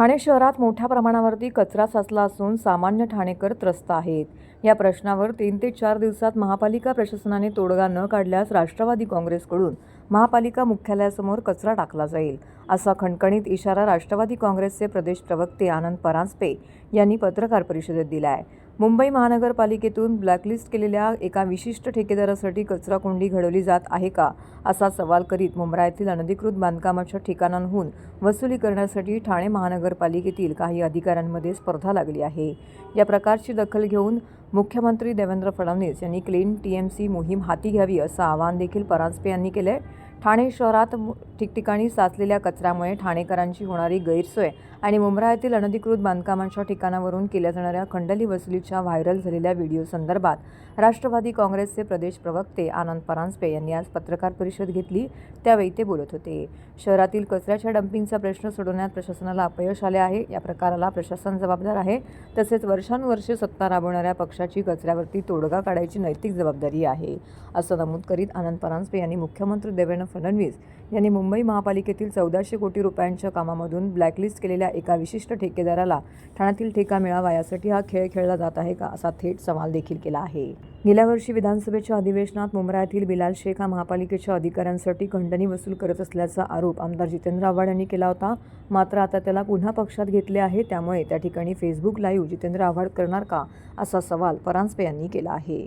ठाणे शहरात मोठ्या प्रमाणावरती कचरा साचला असून सामान्य ठाणेकर त्रस्त आहेत. या प्रश्नावर तीन ते चार दिवसात महापालिका प्रशासनाने तोडगा न काढल्यास राष्ट्रवादी काँग्रेसकडून महापालिका मुख्यालयासमोर कचरा टाकला जाईल असा खणखणीत इशारा राष्ट्रवादी काँग्रेसचे प्रदेश प्रवक्ते आनंद परांजपे यांनी पत्रकार परिषदेत दिला आहे मुंबई महानगरपालिकेतून ब्लॅकलिस्ट केलेल्या एका विशिष्ट ठेकेदारासाठी कचरा कोंडी घडवली जात आहे का असा सवाल करीत मुंबरा येथील अनधिकृत बांधकामाच्या ठिकाणांहून वसुली करण्यासाठी ठाणे महानगरपालिकेतील काही अधिकाऱ्यांमध्ये स्पर्धा लागली आहे. या प्रकारची दखल घेऊन मुख्यमंत्री देवेंद्र फडणवीस यांनी क्लीन टी एम सी मोहीम हाती घ्यावी असं आवाहन देखील परांजपे यांनी केलं आहे ठाणे शहरात मु- ठिकठिकाणी साचलेल्या कचऱ्यामुळे ठाणेकरांची होणारी गैरसोय आणि मुंब्रा येथील अनधिकृत बांधकामांच्या ठिकाणावरून केल्या जाणाऱ्या खंडली वसुलीच्या व्हायरल झालेल्या व्हिडिओ संदर्भात राष्ट्रवादी काँग्रेसचे प्रदेश प्रवक्ते आनंद परांजपे यांनी आज पत्रकार परिषद घेतली. त्यावेळी ते बोलत होते. शहरातील कचऱ्याच्या डम्पिंगचा प्रश्न सोडवण्यात प्रशासनाला अपयश आले आहे. या प्रकाराला प्रशासन जबाबदार आहे. तसेच वर्षानुवर्षे सत्ता राबवणाऱ्या पक्षाची कचऱ्यावरती तोडगा काढायची नैतिक जबाबदारी आहे. असं नमूद करीत आनंद परांजपे यांनी मुख्यमंत्री देवेंद्र फडणवीस यांनी मुंबई महापालिकेतील चौदाशे कोटी रुपयांच्या कामामधून ब्लॅकलिस्ट केलेल्या एका विशिष्ट ठेकेदाराला ठाण्यातील ठेका मिळावा यासाठी हा खेळ खेळला जात आहे का असा थेट सवाल देखील केला आहे. गेल्या वर्षी विधानसभेच्या अधिवेशनात मुंब्रा येथील बिलाल शेख हा महापालिकेच्या अधिकाऱ्यांसाठी खंडणी वसूल करत असल्याचा आरोप आमदार जितेंद्र आव्हाड यांनी केला होता. मात्र आता त्याला पुन्हा पक्षात घेतले आहे. त्यामुळे त्या ठिकाणी फेसबुक लाईव्ह जितेंद्र आव्हाड करणार का असा सवाल परांजपे यांनी केला आहे.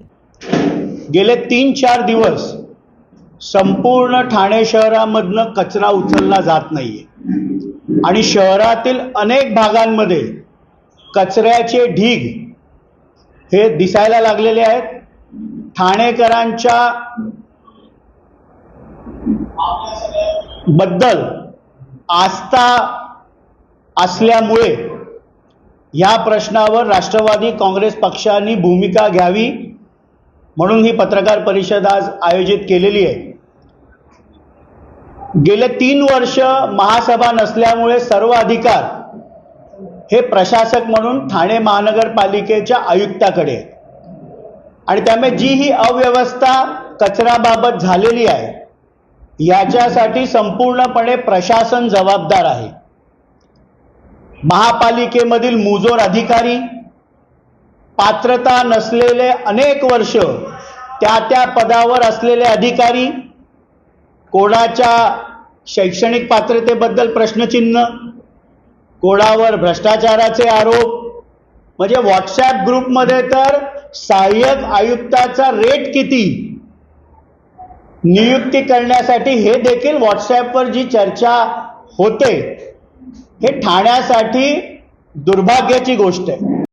गेले तीन चार दिवस संपूर्ण ठाणे शहरामधनं कचरा उचलला जात नाहीये. आणि शहरातील अनेक भागांमध्ये कचऱ्याचे ढीग हे दिसायला लागलेले आहेत. ठाणेकरांच्या बद्दल आस्था असल्यामुळे या प्रश्नावर राष्ट्रवादी काँग्रेस पक्षाने भूमिका घ्यावी म्हणून ही पत्रकार परिषद आज आयोजित केलेली आहे. गेले तीन वर्ष महासभा नसल्यामुळे सर्व अधिकार हे प्रशासक म्हणून ठाणे महानगरपालिकेच्या आयुक्ताकडे आणि त्यामुळे जी ही अव्यवस्था कचऱ्याबाबत झालेली आहे याच्यासाठी संपूर्णपणे प्रशासन जबाबदार आहे. महापालिकेमधील मुजोर अधिकारी पात्रता नसलेले अनेक वर्ष त्या त्या पदावर असलेले अधिकारी कोणाच्या शैक्षणिक पात्रतेबद्दल प्रश्नचिन्ह कोणावर भ्रष्टाचाराचे आरोप म्हणजे व्हॉट्सॲप ग्रुपमध्ये तर सहाय्यक आयुक्ताचा रेट किती नियुक्ती करण्यासाठी हे देखील व्हॉट्सॲपवर जी चर्चा होते हे ठाण्यासाठी दुर्भाग्याची गोष्ट आहे.